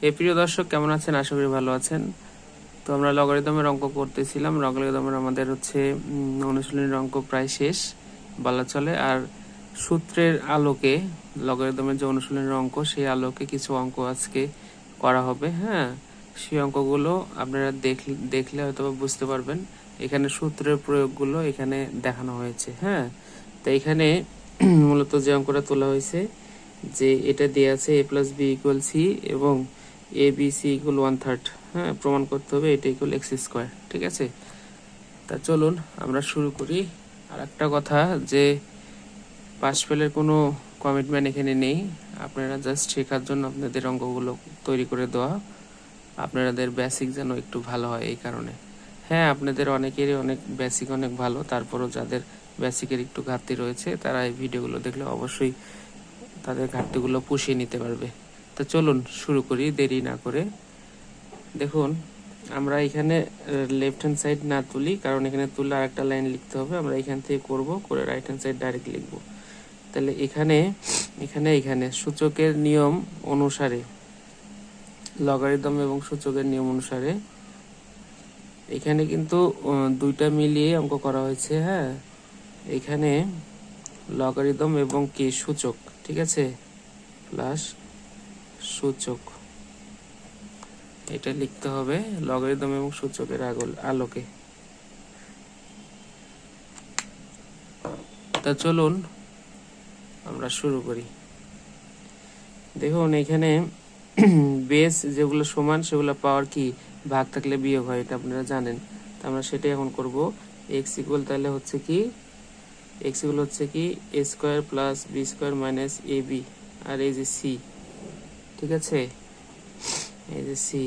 হে প্রিয় দর্শক, কেমন আছেন? আশা করি ভালো আছেন। তো আমরা লগারিদমের অঙ্ক করতেছিলাম। লগারিদমের আমাদের হচ্ছে অনুশীলনের অঙ্ক প্রায় শেষ, বলা চলে। আর সূত্রের আলোকে লগারিদমের যে অনুশীলনের অঙ্ক, সেই আলোকে কিছু অঙ্ক আজকে করা হবে হ্যাঁ? সেই অঙ্কগুলো আপনারা দেখলে দেখলে হয়তো বুঝতে পারবেন। এখানে সূত্রের প্রয়োগগুলো এখানে দেখানো হয়েছে হ্যাঁ? তো এখানে মূলত যে অঙ্কটা তোলা হয়েছে, যে এটা দেওয়া আছে A plus B equal C এবং A B C equal one third হ্যাঁ প্রমাণ করতে হবে এটা ইকুয়াল এক্স স্কোয়ার ঠিক আছে? তা চলুন আমরা শুরু করি। আর একটা কথা যে পাশ ফেলের কোনো কমিটমেন্ট এখানে নেই। আপনারা জাস্ট শেখার জন্য আপনাদের অঙ্কগুলো তৈরি করে দেওয়া। আপনাদের বেসিক যেন একটু ভালো হয় এই কারণে। হ্যাঁ আপনাদের অনেকেরই অনেক বেসিক অনেক ভালো। তারপরও যাদের বেসিকের একটু ঘাটতি রয়েছে, তারা এই ভিডিওগুলো দেখলে অবশ্যই তাদের ঘাটতিগুলো পুষিয়ে নিতে পারবে। তো চলুন শুরু করি, দেরি না করে। দেখুন, আমরা এখানে লেফট হ্যান্ড সাইড না তুলি, কারণ এখানে তুললে আরেকটা লাইন লিখতে হবে। আমরা এখান থেকে করব, করে রাইট হ্যান্ড সাইড ডাইরেক্ট লিখব। তাহলে এখানে এখানে এখানে সূচকের নিয়ম অনুসারে লগারিদম এবং সূচকের নিয়ম অনুসারে, এখানে কিন্তু দুইটা মিলিয়ে অঙ্ক করা হয়েছে হ্যাঁ? এখানে লগারিদম এবং কি? সূচক, ঠিক আছে? প্লাস সূচক। এটা লিখতে হবে লগারিদম এবং সূচকের আগল আলোকে। তা চলুন আমরা শুরু করি। দেখুন, এখানে বেস যেগুলো সমান, সেগুলো পাওয়ার কি? ভাগ থাকলে বিয়োগ হয়, এটা আপনারা জানেন। তা আমরা সেটাই এখন করব। এক্স ইকুয়াল তাহলে হচ্ছে কি? এক্স ইকুয়াল হচ্ছে কি? A square plus B square minus A B আর এই যে সি ঠিক আছে? এই যে সি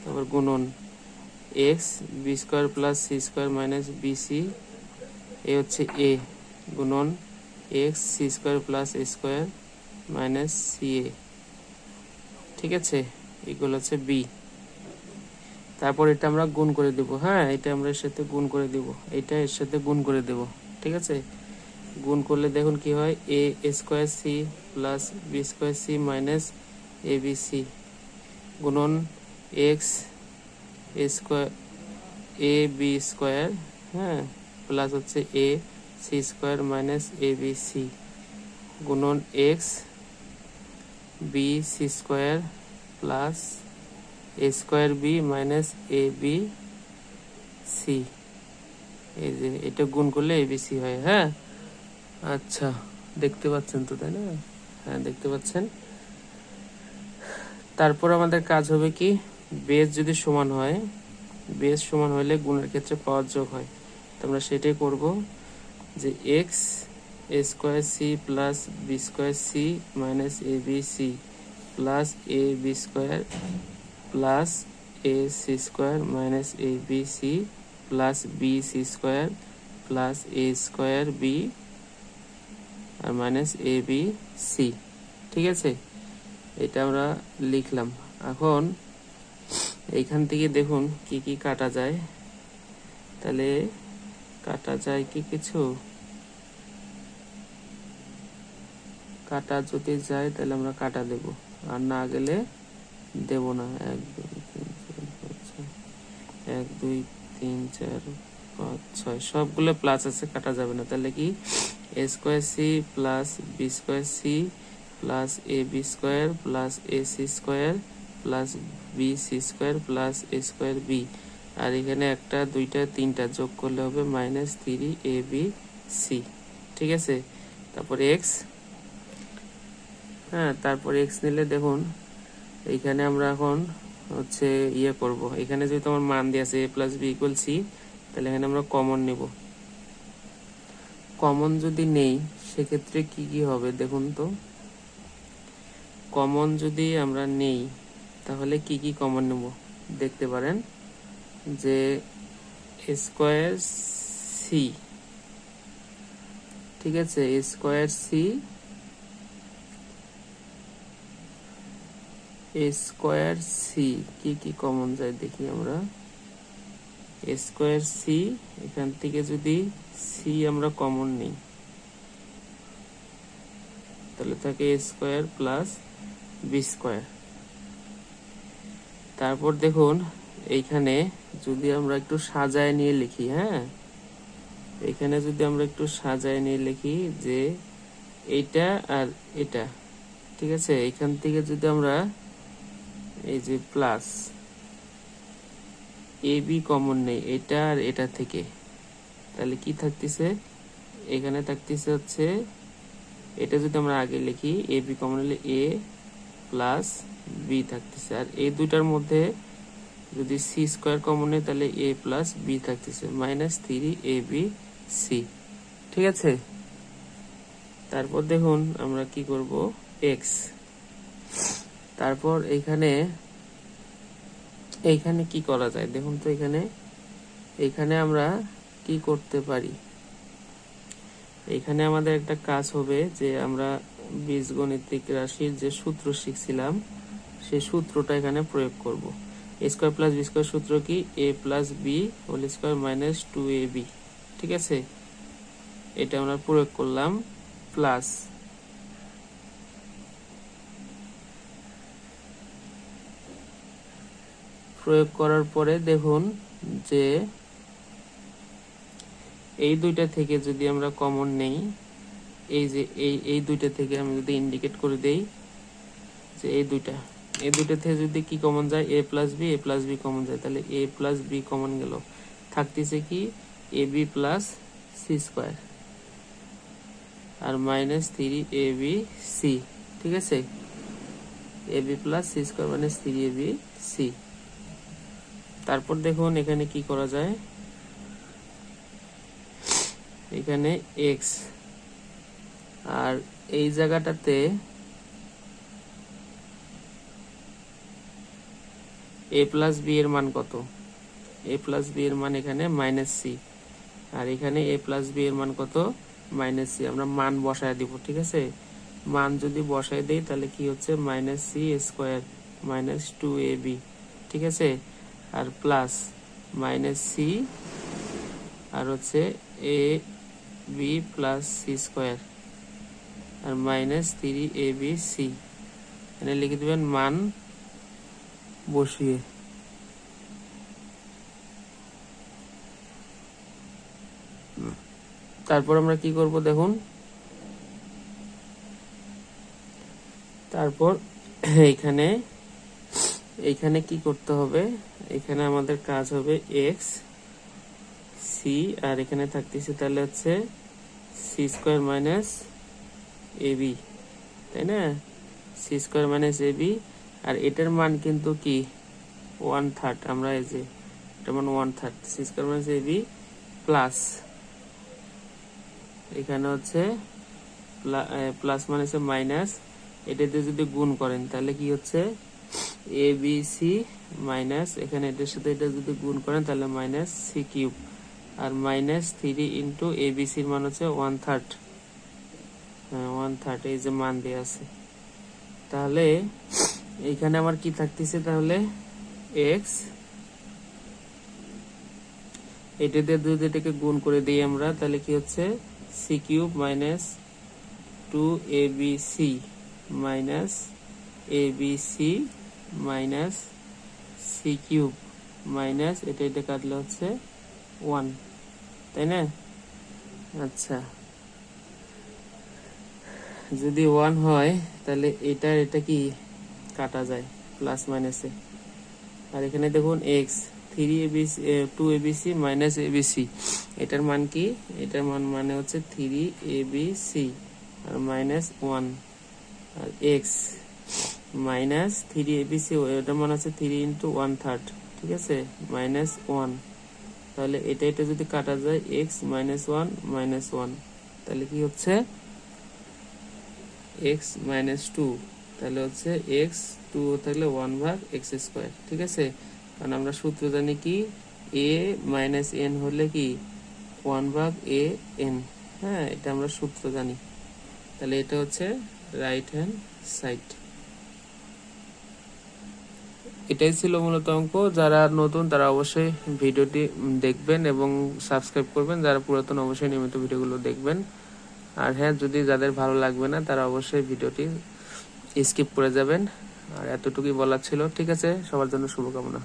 তারপর গুণন X B square plus C square minus B C A হচ্ছে এ গুণন X C square plus A square minus C A ঠিক আছে? এগুলো হচ্ছে বি তারপর এটা আমরা গুণ করে দেব হ্যাঁ? এটা আমরা এর সাথে গুণ করে দেব, এটা এর সাথে গুণ করে দেব, ঠিক আছে? গুণ করলে দেখুন কি হয়? A square C plus B square C minus A B C গুণন X square A B square হ্যাঁ? প্লাস হচ্ছে A C square minus A B C গুণন X B C square plus A square B minus A B C এই যে এটা গুণ করলে এ B C হয় হ্যাঁ? আচ্ছা দেখতে পাচ্ছেন তো, তাই না? হ্যাঁ দেখতে পাচ্ছেন? তারপর আমাদের কাজ হবে কি? বেস যদি সমান হয় বেস সমান হলে গুণের ক্ষেত্রে পাওয়ার যোগ হয়। তো আমরা সেটাই করব যে X A square C plus B square C minus A B C plus A B square plus A C square minus A B C plus B C square plus A square B R minus A B C ঠিক আছে? এটা আমরা লিখলাম। এখন এইখান থেকে দেখুন কি কি কাটা যায়। তাহলে কাটা যায় কি কিছু? কাটা যদি যায় তাহলে আমরা কাটা দেব। আর না গেলে দেব না। এক, দুই, তিন, চার, পাঁচ, ছয়। এক, দুই, তিন, চার, পাঁচ, ছয়। সবগুলো প্লাস আছে, কাটা যাবে না। তাহলে কি? A square C plus B square C plus A B square plus A C square plus B C square plus A square B. আর এখানে একটা, দুইটা, তিনটা যোগ করলে হবে minus three A B C. ঠিক আছে? তারপর এক্স হ্যাঁ তারপর এক্স নিলে দেখুন এইখানে আমরা এখন হচ্ছে ইয়ে করব। এখানে যদি তোমার মান দিয়ে আছে A plus B equal C তাহলে এখানে আমরা কমন নেব। কমন যদি নেই, সেক্ষেত্রে কি কি হবে দেখুন তো? কমন যদি আমরা নেই, তাহলে কি কি কমন নেব? দেখতে পারেন যে স্কোয়ার সি ঠিক আছে? স্কোয়ার সি স্কোয়ার সি কি কি কমন যায় দেখি আমরা? স্কোয়ার সি এখান থেকে যদি সি আমরা কমন নিই, তাহলে থাকে স্কোয়ার প্লাস বি স্কোয়ার তারপর দেখুন, এইখানে যদি আমরা একটু সাজায় নিয়ে লিখি হ্যাঁ? এখানে যদি আমরা একটু সাজায় নিয়ে লিখি যে এইটা আর এটা, ঠিক আছে? এখান থেকে যদি আমরা এই যে প্লাস এ বি কমন নেই, এটা আর এটা থেকে, তাহলে কি থাকতেছে? এখানে থাকতেছে হচ্ছে, এটা যদি আমরা আগে লিখি এ বি কমন হলে এ প্লাস বি থাকতেছে। আর এই দুইটার মধ্যে যদি সি স্কোয়ার কমন নেই তাহলে এ প্লাস বি থাকতেছে। Minus three A B C ঠিক আছে? তারপর দেখুন আমরা কি করব? এক্স তারপর এখানে এইখানে কি করা যায়? দেখুন তো এখানে এখানে আমরা কি করতে পারি? এখানে আমাদের একটা কাজ হবে যে আমরা বীজগণিতিক রাশির যে সূত্র শিখছিলাম, সেই সূত্রটা এখানে প্রয়োগ করব। স্কোয়ার প্লাস বি স্কোয়ার সূত্র কি? A plus B whole square minus two A B ঠিক আছে? এটা আমরা প্রয়োগ করলাম প্লাস প্রয়োগ করার পরে দেখুন যে এই দুইটা থেকে যদি আমরা কমন নেই এই যে, এই এই দুইটা থেকে আমি যদি ইন্ডিকেট করে দেই, যে এই দুইটা এই দুইটা থেকে যদি কি কমন যায়? A plus B A plus B common যায়। তাহলে এ প্লাস বি কমন গেল। থাকতেছে কি? A B plus C square R minus three A B C ঠিক আছে? A B plus C square minus three A B C তারপর দেখুন এখানে কি করা যায়? এখানে এক্স আর এই জায়গাটাতে এ প্লাস বি এর মান কত? এ প্লাস বি এর মান এখানে মাইনাস সি আর এখানে এ প্লাস বি এর মান কত? মাইনাস সি আমরা মান বসায় দিব, ঠিক আছে? মান যদি বসায় দেই, তাহলে কি হচ্ছে? Minus C square minus two A B ঠিক আছে? আর প্লাস মাইনাস সি আর হচ্ছে A B plus C square R minus three A B C এখানে লিখে দেবেন মান বসিয়ে। তারপর আমরা কি করব দেখুন? তারপর এইখানে এইখানে কি করতে হবে? এখানে আমাদের কাজ হবে এক্স সি আর এখানে থাকতেছে তাহলে হচ্ছে C square minus A B তাই না? C square minus A B আর এটার মান কিন্তু কি? ওয়ান থার্ড আমরা এই যে, এটার মান one third C square minus A B plus এখানে হচ্ছে প্লাস মানে হচ্ছে মাইনাস এটাতে যদি গুণ করেন, তাহলে কি হচ্ছে? এ বি সি মাইনাস এখানে এটার সাথে এটা যদি গুণ করেন, তাহলে minus C cube R minus three into A B সির মান হচ্ছে ওয়ান থার্ড ওয়ান এই যে মান দেওয়া আছে। তাহলে এইখানে আমার কি থাকতেছে তাহলে? এক্স এটা দিয়ে যদি এটাকে গুণ করে দিই আমরা, তাহলে কি হচ্ছে? C cube minus two A B C minus A B C minus cube minus এটা এটা কাটলে হচ্ছে ওয়ান তাই না? আচ্ছা। যদি ওয়ান হয়, তাহলে এটা এটা কি কাটা যায়? প্লাস মাইনাসে আর এখানে দেখুন X three ABC two ABC minus ABC এটার মান কি? এটার মান মানে হচ্ছে থ্রি এবিসি আর মাইনাস ওয়ান আর এক্স মাইনাস থ্রি এবিসি এটার মান আছে থ্রি ইন্টু ওয়ান থার্ড ঠিক আছে? মাইনাস ওয়ান তাহলে এটা এটা যদি কাটা যায় X minus one minus one তাহলে কি হচ্ছে? এক্স মাইনাস টু তাহলে হচ্ছে এক্স টু থাকলে ওয়ান ভাগ এক্স স্কোয়ার ঠিক আছে? কারণ আমরা সূত্র জানি কি? এ মাইনাস এন হলে কি? ওয়ান ভাগ এ এন হ্যাঁ এটা আমরা সূত্র জানি। তাহলে এটা হচ্ছে রাইট হ্যান্ড সাইড এটাই ছিল মূলত অঙ্ক। যারা নতুন, তারা অবশ্যই ভিডিওটি দেখবেন এবং সাবস্ক্রাইব করবেন। যারা পুরাতন, অবশ্যই নিয়মিত ভিডিওগুলো দেখবেন। আর হ্যাঁ যদি যাদের ভালো লাগবে না, তারা অবশ্যই ভিডিওটি স্কিপ করে যাবেন। আর এতটুকুই বলার ছিল। ঠিক আছে, সবার জন্য শুভকামনা।